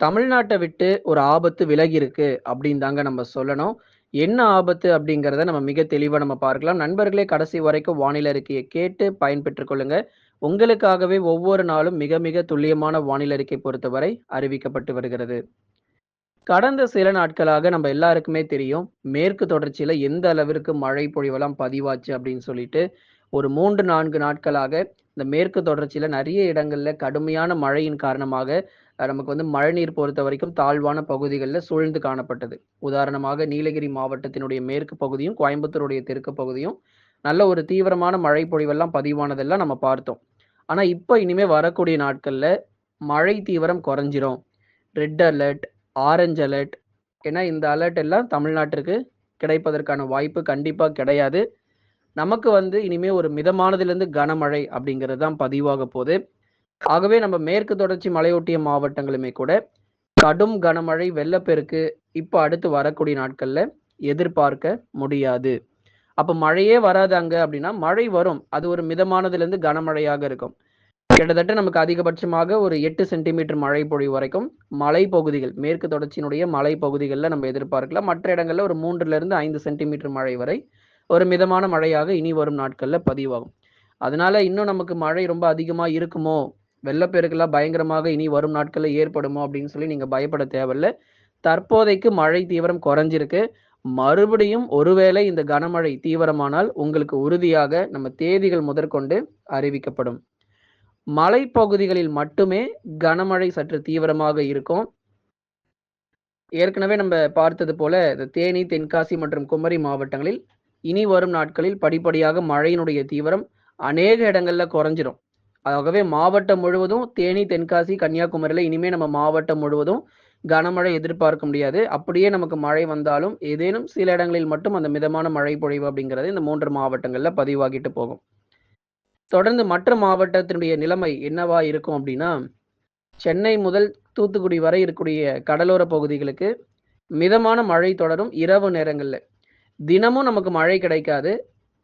தமிழ்நாட்டை விட்டு ஒரு ஆபத்து விலகி இருக்கு அப்படின்னு தாங்க நம்ம சொல்லணும். என்ன ஆபத்து அப்படிங்கிறத நம்ம மிக தெளிவாக நம்ம பார்க்கலாம். நண்பர்களே கடைசி வரைக்கும் வானிலை அறிக்கையை கேட்டு பயன்பெற்றுக் கொள்ளுங்க. உங்களுக்காகவே ஒவ்வொரு நாளும் மிக மிக துல்லியமான வானிலை அறிக்கை பொறுத்தவரை அறிவிக்கப்பட்டு வருகிறது. கடந்த சில நாட்களாக நம்ம எல்லாருக்குமே தெரியும். மேற்கு தொடர்ச்சியில எந்த அளவிற்கு மழை பொழிவெல்லாம் பதிவாச்சு அப்படின்னு சொல்லிட்டு, ஒரு 3, 4 நாட்களாக இந்த மேற்கு தொடர்ச்சியில நிறைய இடங்கள்ல கடுமையான மழையின் காரணமாக, நமக்கு வந்து மழைநீர் பொறுத்த வரைக்கும் தாழ்வான பகுதிகளில் சூழ்ந்து காணப்பட்டது. உதாரணமாக நீலகிரி மாவட்டத்தினுடைய மேற்கு பகுதியும், கோயம்புத்தூருடைய தெற்கு பகுதியும் நல்ல ஒரு தீவிரமான மழை பொழிவெல்லாம் பதிவானதெல்லாம் நம்ம பார்த்தோம். ஆனால் இப்போ இனிமே வரக்கூடிய நாட்களில் மழை தீவிரம் குறைஞ்சிரும். ரெட் அலர்ட், ஆரஞ்சு அலர்ட் ஏன்னா இந்த அலர்ட் எல்லாம் தமிழ்நாட்டிற்கு கிடைப்பதற்கான வாய்ப்பு கண்டிப்பாக கிடையாது. நமக்கு வந்து இனிமே ஒரு மிதமானதுலேருந்து கனமழை அப்படிங்கிறது தான் பதிவாக போகுது ஆகவே நம்ம மேற்கு தொடர்ச்சி மலையொட்டிய மாவட்டங்களுமே கூட கடும் கனமழை, வெள்ளப்பெருக்கு இப்போ அடுத்து வரக்கூடிய நாட்கள்ல எதிர்பார்க்க முடியாது. அப்ப மழையே வராது அங்க அப்படின்னா, மழை வரும். அது ஒரு மிதமானதுலேருந்து கனமழையாக இருக்கும். கிட்டத்தட்ட நமக்கு அதிகபட்சமாக ஒரு எட்டு சென்டிமீட்டர் மழை பொழிவு வரைக்கும் மலைப்பகுதிகள், மேற்கு தொடர்ச்சியினுடைய மலைப்பகுதிகள்ல நம்ம எதிர்பார்க்கலாம். மற்ற இடங்கள்ல ஒரு 3லிருந்து 5 சென்டிமீட்டர் மழை வரை ஒரு மிதமான மழையாக இனி வரும் நாட்கள்ல பதிவாகும். அதனால இன்னும் நமக்கு மழை ரொம்ப அதிகமா இருக்குமோ, வெள்ளப்பெருக்கெல்லாம் பயங்கரமாக இனி வரும் நாட்களில் ஏற்படுமோ அப்படின்னு சொல்லி நீங்கள் பயப்பட தேவையில்ல. தற்போதைக்கு மழை தீவிரம் குறைஞ்சிருக்கு. மறுபடியும் ஒருவேளை இந்த கனமழை தீவிரமானால் உங்களுக்கு உறுதியாக நம்ம தேதிகள் முதற்கொண்டு அறிவிக்கப்படும். மலைப்பகுதிகளில் மட்டுமே கனமழை சற்று தீவிரமாக இருக்கும். ஏற்கனவே நம்ம பார்த்தது போல இந்த தேனி, தென்காசி மற்றும் குமரி மாவட்டங்களில் இனி வரும் நாட்களில் படிப்படியாக மழையினுடைய தீவிரம் அநேக இடங்கள்ல குறைஞ்சிரும். ஆகவே மாவட்டம் முழுவதும் தேனி, தென்காசி, கன்னியாகுமரியில் இனிமே நம்ம மாவட்டம் முழுவதும் கனமழை எதிர்பார்க்க முடியாது. அப்படியே நமக்கு மழை வந்தாலும் ஏதேனும் சில இடங்களில் மட்டும் அந்த மிதமான மழை பொழிவு அப்படிங்கிறது இந்த மூன்று மாவட்டங்களில் பதிவாகிட்டு போகும். தொடர்ந்து மற்ற மாவட்டத்தினுடைய நிலைமை என்னவா இருக்கும் அப்படின்னா, சென்னை முதல் தூத்துக்குடி வரை இருக்கக்கூடிய கடலோர பகுதிகளுக்கு மிதமான மழை தொடரும் இரவு நேரங்களில் தினமும் நமக்கு மழை கிடைக்காது.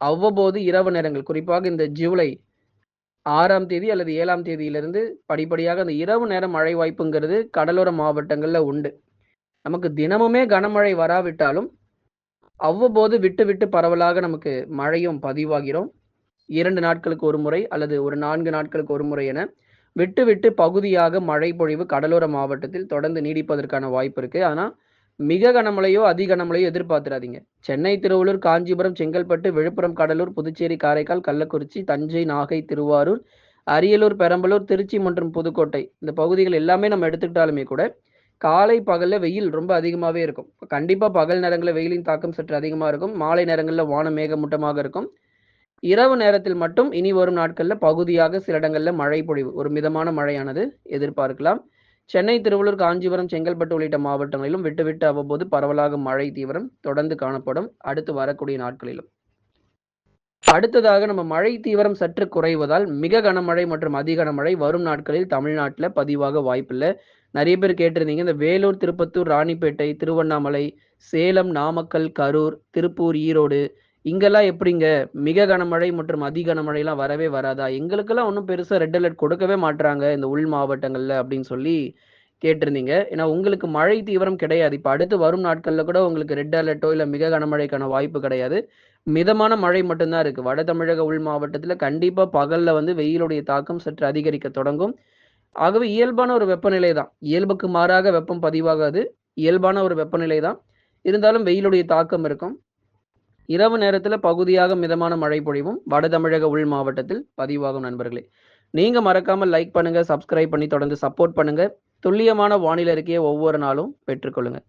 அவ்வப்போது இரவு நேரங்கள் குறிப்பாக இந்த ஜூலை ஆறாம் தேதி அல்லது ஏழாம் தேதியிலிருந்து படிப்படியாக அந்த இரவு நேர மழை வாய்ப்புங்கிறது கடலோர மாவட்டங்களில் உண்டு. நமக்கு தினமுமே கனமழை வராவிட்டாலும், அவ்வப்போது விட்டு விட்டு பரவலாக நமக்கு மழையும் பதிவாகிறோம் இரண்டு நாட்களுக்கு ஒரு முறை அல்லது ஒரு நான்கு நாட்களுக்கு ஒரு முறை என விட்டு விட்டு பகுதியாக மழை பொழிவு கடலோர மாவட்டத்தில் தொடர்ந்து நீடிப்பதற்கான வாய்ப்பு இருக்குது ஆனால் மிக கனமழையோ, அதி கனமழையோ எதிர்பார்த்துறாதீங்க. சென்னை, திருவள்ளூர், காஞ்சிபுரம், செங்கல்பட்டு, விழுப்புரம், கடலூர், புதுச்சேரி, காரைக்கால், கள்ளக்குறிச்சி, தஞ்சை, நாகை, திருவாரூர், அரியலூர், பெரம்பலூர், திருச்சி மற்றும் புதுக்கோட்டை இந்த பகுதிகள் எல்லாமே நம்ம எடுத்துக்கிட்டாலுமே கூட, காலை, பகல்ல வெயில் ரொம்ப அதிகமாகவே இருக்கும். கண்டிப்பாக பகல் நேரங்களில் வெயிலின் தாக்கம் சற்று அதிகமாக இருக்கும். மாலை நேரங்களில் வானம் மேகமூட்டமாக இருக்கும். இரவு நேரத்தில் மட்டும் இனி வரும் நாட்களில் பகுதியாக சில இடங்களில் மழை பொழிவு, ஒரு மிதமான மழையானது எதிர்பார்க்கலாம். சென்னை, திருவள்ளூர், காஞ்சிபுரம், செங்கல்பட்டு உள்ளிட்ட மாவட்டங்களிலும் விட்டுவிட்டு அவ்வப்போது பரவலாக மழை தீவிரம் தொடர்ந்து காணப்படும். அடுத்து வரக்கூடிய நாட்களிலும். அடுத்ததாக நம்ம மழை தீவிரம் சற்று குறைவதால், மிக கனமழை மற்றும் அதி கனமழை வரும் நாட்களில் தமிழ்நாட்டில் பதிவாக வாய்ப்பில்லை நிறைய பேர் கேட்டிருந்தீங்க. இந்த வேலூர், திருப்பத்தூர், ராணிப்பேட்டை, திருவண்ணாமலை, சேலம், நாமக்கல், கரூர், திருப்பூர், ஈரோடு இங்கெல்லாம் எப்படிங்க? மிக கனமழை மற்றும் அதி கனமழைலாம் வரவே வராதா? எங்களுக்கெல்லாம் ஒன்றும் பெருசாக ரெட் அலர்ட் கொடுக்கவே மாட்றாங்க இந்த உள் மாவட்டங்களில் அப்படின்னு சொல்லி கேட்டிருந்தீங்க. ஏன்னா உங்களுக்கு மழை தீவிரம் கிடையாது. இப்போ அடுத்து வரும் நாட்களில் கூட உங்களுக்கு ரெட் அலர்ட்டோ இல்லை மிக கனமழைக்கான வாய்ப்பு கிடையாது. மிதமான மழை மட்டும்தான் இருக்குது வட தமிழக உள் மாவட்டத்தில் கண்டிப்பாக பகலில் வந்து வெயிலுடைய தாக்கம் சற்று அதிகரிக்க தொடங்கும். ஆகவே இயல்பான ஒரு வெப்பநிலை தான். இயல்புக்கு மாறாக வெப்பம் பதிவாகாது. இயல்பான ஒரு வெப்பநிலை தான். இருந்தாலும் வெயிலுடைய தாக்கம் இருக்கும். இரவு நேரத்தில் பகுதியாக மிதமான மழை பொழிவும் வட தமிழக உள் மாவட்டத்தில் பதிவாகும் நண்பர்களே. நீங்க மறக்காமல் லைக் பண்ணுங்க, சப்ஸ்கிரைப் பண்ணி தொடர்ந்து சப்போர்ட் பண்ணுங்க. துல்லியமான வானிலை இருக்கையே ஒவ்வொரு நாளும் பெற்றுக்கொள்ளுங்க.